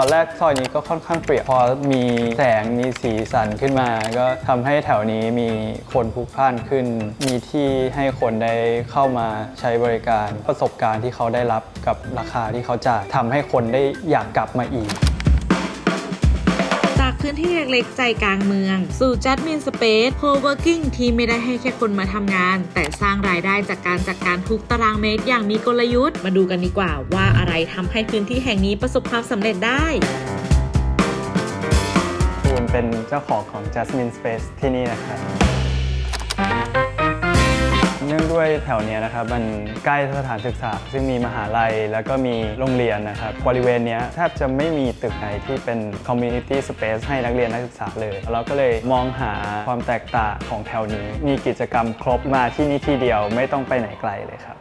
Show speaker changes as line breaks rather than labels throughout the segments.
ตอนแรกซอยนี้ก็ค่อนข้างเปรียบพอมีแสงมีสีสันขึ้นมา ก็ทำให้แถวนี้มีคนพลุกพล่านขึ้น มีที่ให้คนได้เข้ามาใช้บริการประสบการณ์ที่เขาได้รับกับราคาที่เขาจ่ายทำให้คนได้อยากกลับมาอีก
จากพื้นที่เล็กๆ ใจกลางเมือง สู่จัดมินสเปซโคเวอร์กิ้งที่ไม่ได้ให้แค่คนมาทำงาน แต่สร้างรายได้จากการจัดการทุกตารางเมตรอย่างมีกลยุทธ์ มาดูกันดีกว่าว่าอะไรทำให้พื้นที่แห่งนี้ประสบความสำเร็จได้
คูณเป็นเจ้าของของ Jasmine Space ที่นี่นะครับ ด้วยแถวเนี้ยนะครับมันใกล้สถานศึกษา ซึ่งมีมหาลัยแล้วก็มีโรงเรียนนะครับบริเวณเนี้ยแทบจะไม่มีตึกไหนที่เป็นคอมมูนิตี้สเปซให้นักเรียนนักศึกษาเลย เราก็เลยมองหาความแตกต่างของแถวนี้ มีกิจกรรมครบมาที่นี่ที่เดียวไม่ต้องไปไหนไกลเลยครับ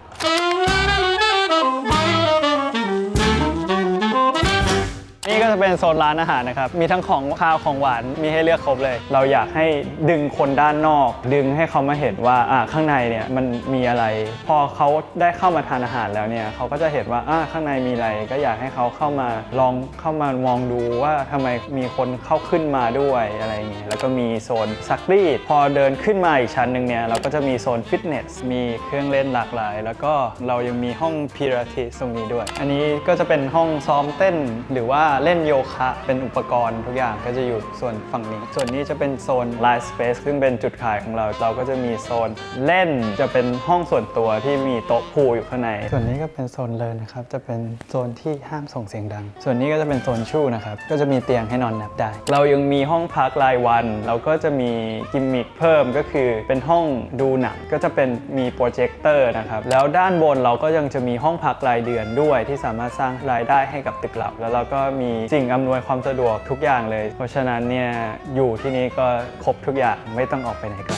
เป็นโซนร้านอาหารนะครับ มีทั้งของข้าวของหวาน มีให้เลือกครบเลย เราอยากให้ดึงคนด้านนอก ดึงให้เขามาเห็นว่าอ่าข้างในเนี่ยมันมีอะไร พอเขาได้เข้ามาทานอาหารแล้วเนี่ยเขาก็จะเห็นว่าอ่าข้างในมีอะไร ก็อยากให้เขาเข้ามาลองเข้ามามองดูว่าทำไมมีคนเข้าขึ้นมาด้วยอะไรอย่างเงี้ย แล้วก็มีโซนซักรีด พอเดินขึ้นมาอีกชั้นหนึ่งเนี่ยเราก็จะมีโซนฟิตเนส มีเครื่องเล่นหลากหลาย แล้วก็เรายังมีห้องพิลาทิสตรงนี้ด้วย อันนี้ก็จะเป็นห้องซ้อมเต้นหรือว่าเล่นโยคะ เป็นอุปกรณ์ทุกอย่างก็จะอยู่ส่วนฝั่งนี้ ส่วนนี้จะเป็นโซน Live Space ซึ่งเป็นจุดขายของเรา เราก็จะมีโซนเล่น จะเป็นห้องส่วนตัวที่มีโต๊ะพูอยู่ข้างใน ส่วนนี้ก็เป็นโซนเลินนะครับ จะเป็นโซนที่ห้ามส่งเสียงดัง ส่วนนี้ก็จะเป็นโซนชู่นะครับ ก็จะมีเตียงให้นอนนับได้ เรายังมีห้องพักรายวัน เราก็จะมีกิมมิคเพิ่มก็คือเป็นห้องดูหนัง ก็จะเป็นมีโปรเจคเตอร์นะครับ แล้วด้านบนเราก็ยังจะมีห้องพักรายเดือนด้วยที่สามารถสร้างรายได้ให้กับตึกเราแล้วเราก็มีสิ่งอำนวยความสะดวกทุกอย่างเลย เพราะฉะนั้นเนี่ยอยู่ที่นี่ก็ครบทุกอย่างไม่ต้องออกไปไหนไกล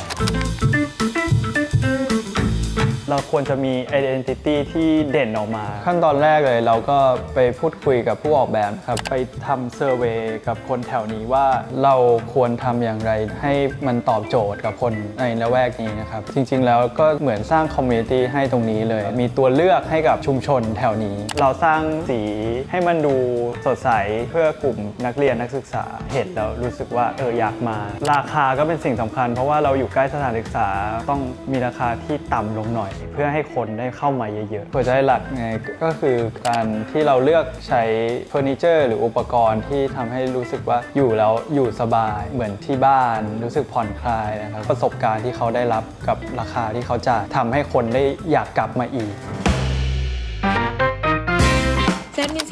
เราควรจะมี identity ที่เด่นออกมา ขั้นตอนแรกเลยเราก็ไปพูดคุยกับผู้ออกแบบครับ ไปทำเซอร์เวยกับคนแถวนี้ว่าเราควรทำอย่างไรให้มันตอบโจทย์กับคนในละแวกนี้นะครับ จริงๆ แล้วก็เหมือนสร้างคอมมูนิตี้ให้ตรงนี้เลย มีตัวเลือกให้กับชุมชนแถวนี้ เราสร้างสีให้มันดูสดใสเพื่อกลุ่มนักเรียนนักศึกษาเห็นแล้วรู้สึกว่าเอออยากมา ราคาก็เป็นสิ่งสำคัญ เพราะว่าเราอยู่ใกล้สถานศึกษาต้องมีราคาที่ต่ำลงหน่อยเพื่อให้คนได้เข้ามาเยอะๆหัวใจหลักไงก็คือการที่เราเลือกใช้เฟอร์นิเจอร์หรืออุปกรณ์ที่ทำให้รู้สึกว่าอยู่แล้วอยู่สบายเหมือนที่บ้าน รู้สึกผ่อนคลายนะครับประสบการณ์ที่เขาได้รับกับราคาที่เขาจ่ายทำให้คนได้อยากกลับมาอีก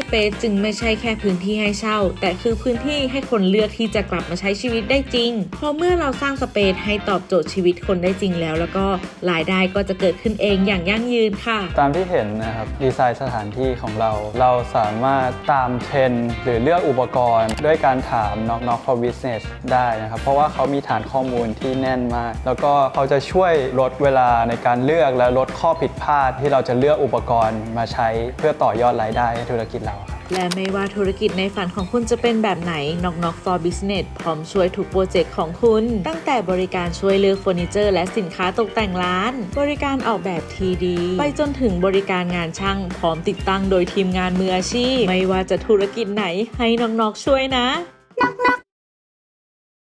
เปซจึงไม่ใช่แค่พื้นที่ให้เช่า แต่คือพื้นที่ให้คนเลือกที่จะกลับมาใช้ชีวิตได้จริง เพราะเมื่อเราสร้างสเปซให้ตอบโจทย์ชีวิตคนได้จริงแล้ว แล้วก็รายได้ก็จะเกิดขึ้นเองอย่างยั่งยืนค่ะ
ตามที่เห็นนะครับดีไซน์สถานที่ของเรา เราสามารถตามเทรนด์หรือเลือกอุปกรณ์ ด้วยการถาม Knock Knock for Business ได้นะครับ เพราะว่าเขามีฐานข้อมูลที่แน่นมาก แล้วก็เขาจะช่วยลดเวลาในการเลือกและลดข้อผิดพลาดที่เราจะเลือกอุปกรณ์มาใช้เพื่อต่อยอดรายได้ให้ธุรกิจเรา
และไม่ว่าธุรกิจในฝันของคุณจะเป็นแบบไหน Knock Knock for Business พร้อมช่วยทุกโปรเจกต์ของคุณ ตั้งแต่บริการช่วยเลือกเฟอร์นิเจอร์และสินค้าตกแต่งร้าน บริการออกแบบทีดี ไปจนถึงบริการงานช่างพร้อมติดตั้งโดยทีมงานมืออาชีพ ไม่ว่าจะธุรกิจไหนให้ Knock Knock ช่วยนะ